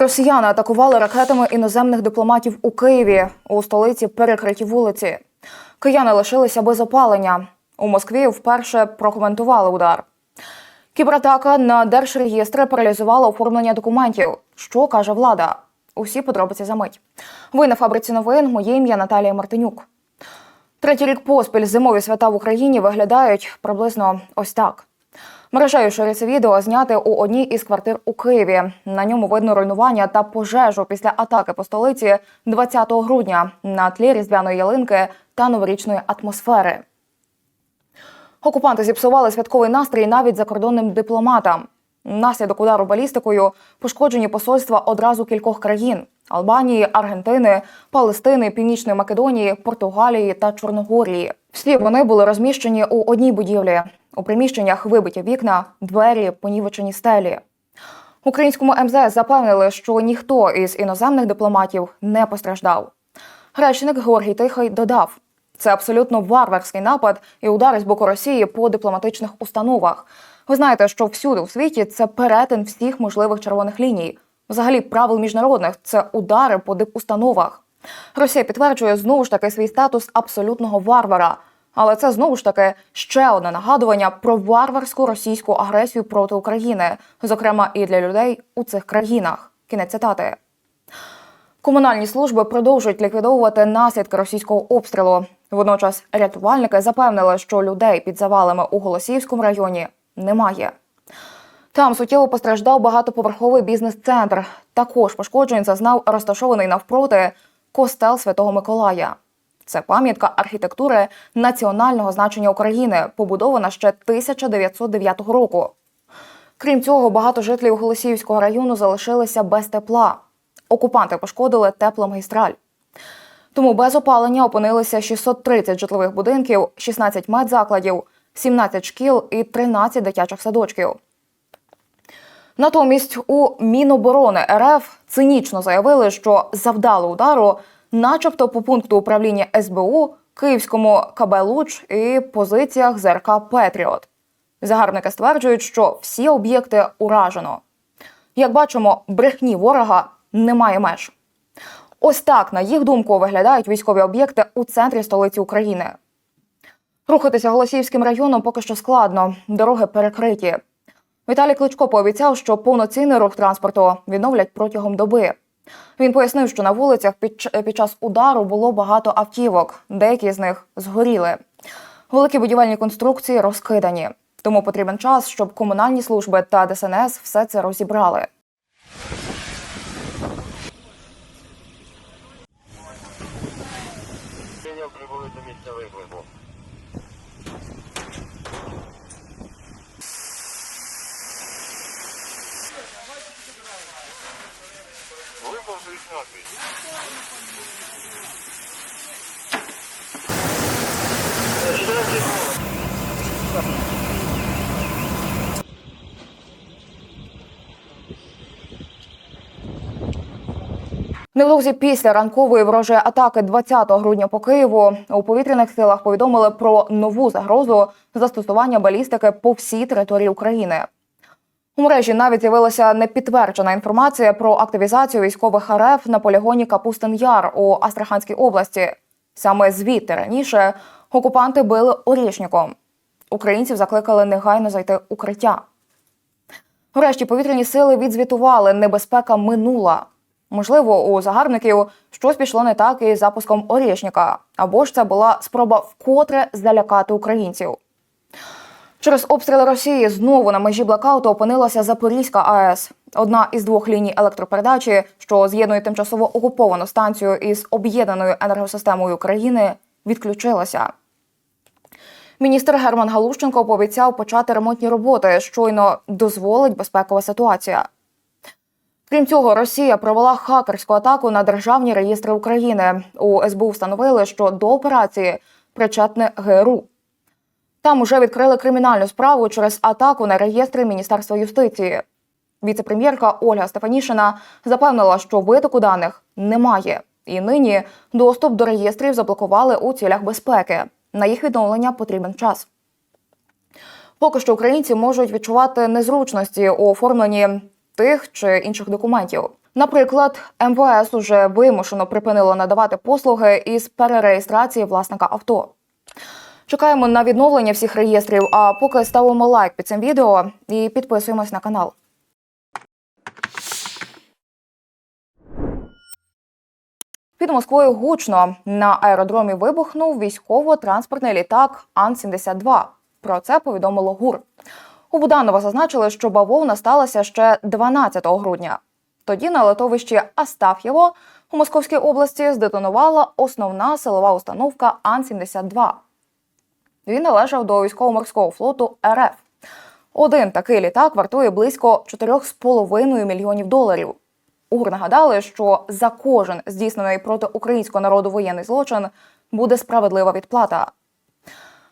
Росіяни атакували ракетами іноземних дипломатів у Києві. У столиці перекриті вулиці. Кияни лишилися без опалення. У Москві вперше прокоментували удар. Кібератака на держреєстри паралізувала оформлення документів. Що каже влада? Усі подробиці за мить. Ви на фабриці новин. Моє ім'я Наталія Мартинюк. Третій рік поспіль зимові свята в Україні виглядають приблизно ось так. Мережею шириться відео зняти у одній із квартир у Києві. На ньому видно руйнування та пожежу після атаки по столиці 20 грудня на тлі різдвяної ялинки та новорічної атмосфери. Окупанти зіпсували святковий настрій навіть закордонним дипломатам. Наслідок удару балістикою пошкоджені посольства одразу кількох країн: Албанії, Аргентини, Палестини, Північної Македонії, Португалії та Чорногорії. Всі вони були розміщені у одній будівлі. У приміщеннях вибиті вікна, двері, понівечені стелі. Українському МЗС запевнили, що ніхто із іноземних дипломатів не постраждав. Речник Георгій Тихий додав: це абсолютно варварський напад і удари з боку Росії по дипломатичних установах. Ви знаєте, що всюди у світі це перетин всіх можливих червоних ліній. Взагалі, правил міжнародних це удари по дипустановах. Росія підтверджує знову ж таки свій статус абсолютного варвара. Але це знову ж таки ще одне нагадування про варварську російську агресію проти України, зокрема і для людей у цих країнах. Кінець цитати. Комунальні служби продовжують ліквідовувати наслідки російського обстрілу. Водночас рятувальники запевнили, що людей під завалами у Голосіївському районі немає. Там суттєво постраждав багатоповерховий бізнес-центр. Також пошкоджень зазнав розташований навпроти костел Святого Миколая. Це пам'ятка архітектури національного значення України, побудована ще 1909 року. Крім цього, багато жителів Голосіївського району залишилися без тепла. Окупанти пошкодили тепломагістраль. Тому без опалення опинилися 630 житлових будинків, 16 медзакладів, 17 шкіл і 13 дитячих садочків. Натомість у Міноборони РФ цинічно заявили, що завдали удару, начебто по пункту управління СБУ, Київському КБ Луч і позиціях ЗРК Петріот. Загарбники стверджують, що всі об'єкти уражено. Як бачимо, брехні ворога немає меж. Ось так, на їх думку, виглядають військові об'єкти у центрі столиці України. Рухатися Голосіївським районом поки що складно, дороги перекриті. Віталій Кличко пообіцяв, що повноцінний рух транспорту відновлять протягом доби. Він пояснив, що на вулицях під, час удару було багато автівок, деякі з них згоріли. Великі будівельні конструкції розкидані. Тому потрібен час, щоб комунальні служби та ДСНС все це розібрали. Невдовзі після ранкової ворожої атаки 20 грудня по Києву у повітряних силах повідомили про нову загрозу застосування балістики по всій території України. У мережі навіть з'явилася непідтверджена інформація про активізацію військових РФ на полігоні Капустин Яр у Астраханській області. Саме звідти раніше окупанти били орішником. Українців закликали негайно зайти укриття. Врешті повітряні сили відзвітували, небезпека минула. Можливо, у загарбників щось пішло не так із запуском Орєшніка, або ж це була спроба вкотре залякати українців. Через обстріли Росії знову на межі блокауту опинилася Запорізька АЕС. Одна із двох ліній електропередачі, що з'єднує тимчасово окуповану станцію із об'єднаною енергосистемою України, відключилася. Міністр Герман Галущенко пообіцяв почати ремонтні роботи, щойно дозволить безпекова ситуація. Крім цього, Росія провела хакерську атаку на державні реєстри України. У СБУ встановили, що до операції причетне ГРУ. Там уже відкрили кримінальну справу через атаку на реєстри Міністерства юстиції. Віце-прем'єрка Ольга Стефанішина запевнила, що витоку даних немає, і нині доступ до реєстрів заблокували у цілях безпеки. На їх відновлення потрібен час. Поки що українці можуть відчувати незручності у оформленні тих чи інших документів. Наприклад, МВС уже вимушено припинило надавати послуги із перереєстрації власника авто. Чекаємо на відновлення всіх реєстрів. А поки ставимо лайк під цим відео і підписуємось на канал. Під Москвою гучно на аеродромі вибухнув військово-транспортний літак Ан-72. Про це повідомило ГУР. У Буданова зазначили, що бавовна сталася ще 12 грудня. Тоді на литовищі Астаф'єво у Московській області здетонувала основна силова установка Ан-72. Він належав до військово-морського флоту РФ. Один такий літак вартує близько 4,5 мільйонів доларів. УГР нагадали, що за кожен здійснений проти українського народу воєнний злочин буде справедлива відплата.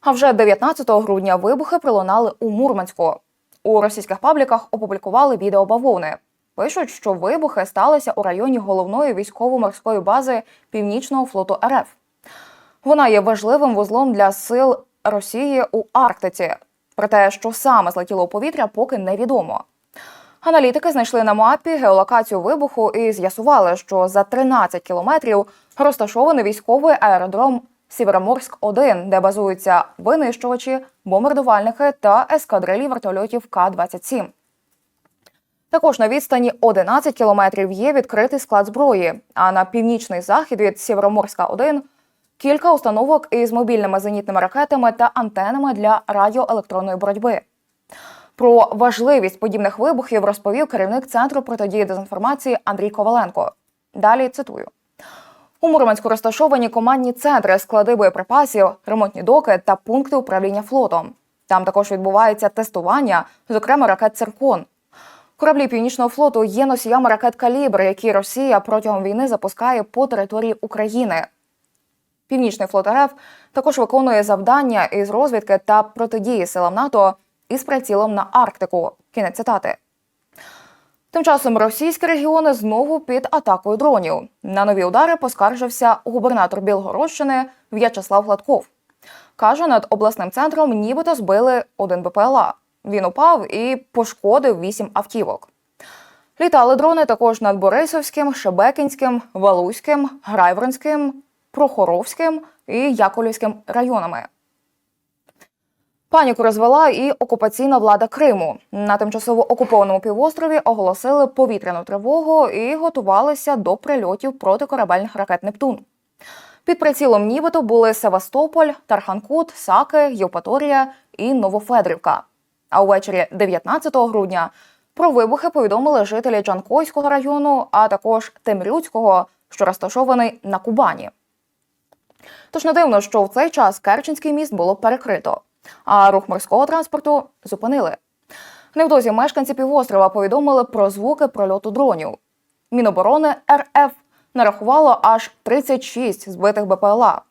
А вже 19 грудня вибухи пролунали у Мурманську. У російських пабліках опублікували відео бавовни. Пишуть, що вибухи сталися у районі головної військово-морської бази Північного флоту РФ. Вона є важливим вузлом для сил Росії у Арктиці. Про те, що саме злетіло у повітря, поки невідомо. Аналітики знайшли на мапі геолокацію вибуху і з'ясували, що за 13 кілометрів розташований військовий аеродром Сєвєроморськ-1, де базуються винищувачі, бомбардувальники та ескадрилі вертольотів К-27. Також на відстані 11 кілометрів є відкритий склад зброї. А на північний захід від Сєвєроморська 1 кілька установок із мобільними зенітними ракетами та антенами для радіоелектронної боротьби. Про важливість подібних вибухів розповів керівник центру протидії дезінформації Андрій Коваленко. Далі цитую. У Мурманську розташовані командні центри, склади боєприпасів, ремонтні доки та пункти управління флотом. Там також відбувається тестування, зокрема ракет «Циркон». Кораблі Північного флоту є носіями ракет «Калібр», які Росія протягом війни запускає по території України. Північний флот РФ також виконує завдання із розвідки та протидії силам НАТО із прицілом на Арктику. Кінець цитати. Тим часом російські регіони знову під атакою дронів. На нові удари поскаржився губернатор Білгородщини В'ячеслав Гладков. Каже, над обласним центром нібито збили один БПЛА. Він упав і пошкодив вісім автівок. Літали дрони також над Борисовським, Шебекінським, Валуським, Грайворонським, Прохоровським і Яковлівським районами. Паніку розвела і окупаційна влада Криму. На тимчасово окупованому півострові оголосили повітряну тривогу і готувалися до прильотів протикорабельних ракет Нептун. Під прицілом нібито були Севастополь, Тарханкут, Саки, Євпаторія і Новофедрівка. А увечері 19 грудня про вибухи повідомили жителі Джанкойського району, а також Темрюцького, що розташований на Кубані. Тож не дивно, що в цей час Керченський міст було перекрито, а рух морського транспорту зупинили. Невдовзі мешканці півострова повідомили про звуки прольоту дронів. Міноборони РФ нарахувало аж 36 збитих БПЛА.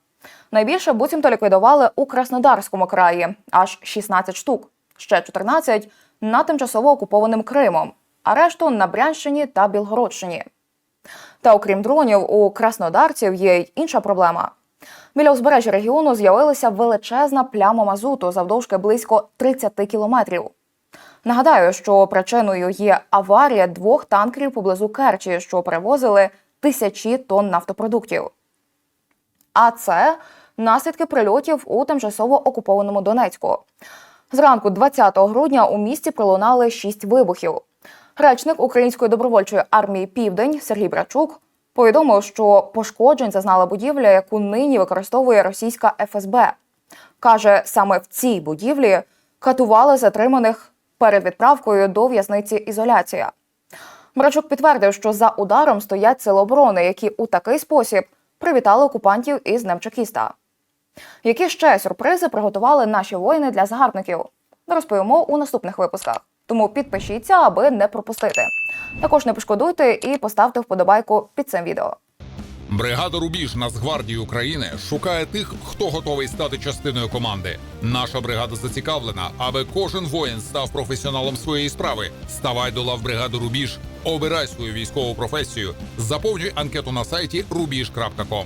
Найбільше буцімто ліквідували у Краснодарському краї аж 16 штук, ще 14 на тимчасово окупованим Кримом, а решту на Брянщині та Білгородщині. Та окрім дронів, у краснодарців є й інша проблема. Біля узбережжя регіону з'явилася величезна пляма мазуту завдовжки близько 30 кілометрів. Нагадаю, що причиною є аварія двох танкерів поблизу Керчі, що перевозили тисячі тонн нафтопродуктів. А це наслідки прильотів у тимчасово окупованому Донецьку. Зранку 20 грудня у місті пролунали шість вибухів. Речник Української добровольчої армії Південь Сергій Брачук повідомив, що пошкоджень зазнала будівля, яку нині використовує російська ФСБ. Каже, саме в цій будівлі катували затриманих перед відправкою до в'язниці ізоляція. Брачук підтвердив, що за ударом стоять сили оборони, які у такий спосіб привітали окупантів із Днем Чекіста. Які ще сюрпризи приготували наші воїни для загарбників? Розповімо у наступних випусках. Тому підпишіться, аби не пропустити. Також не пошкодуйте і поставте вподобайку під цим відео. Бригада Рубіж Нацгвардії України шукає тих, хто готовий стати частиною команди. Наша бригада зацікавлена, аби кожен воїн став професіоналом своєї справи. Ставай до лав бригади Рубіж, обирай свою військову професію, заповнюй анкету на сайті rubiж.com.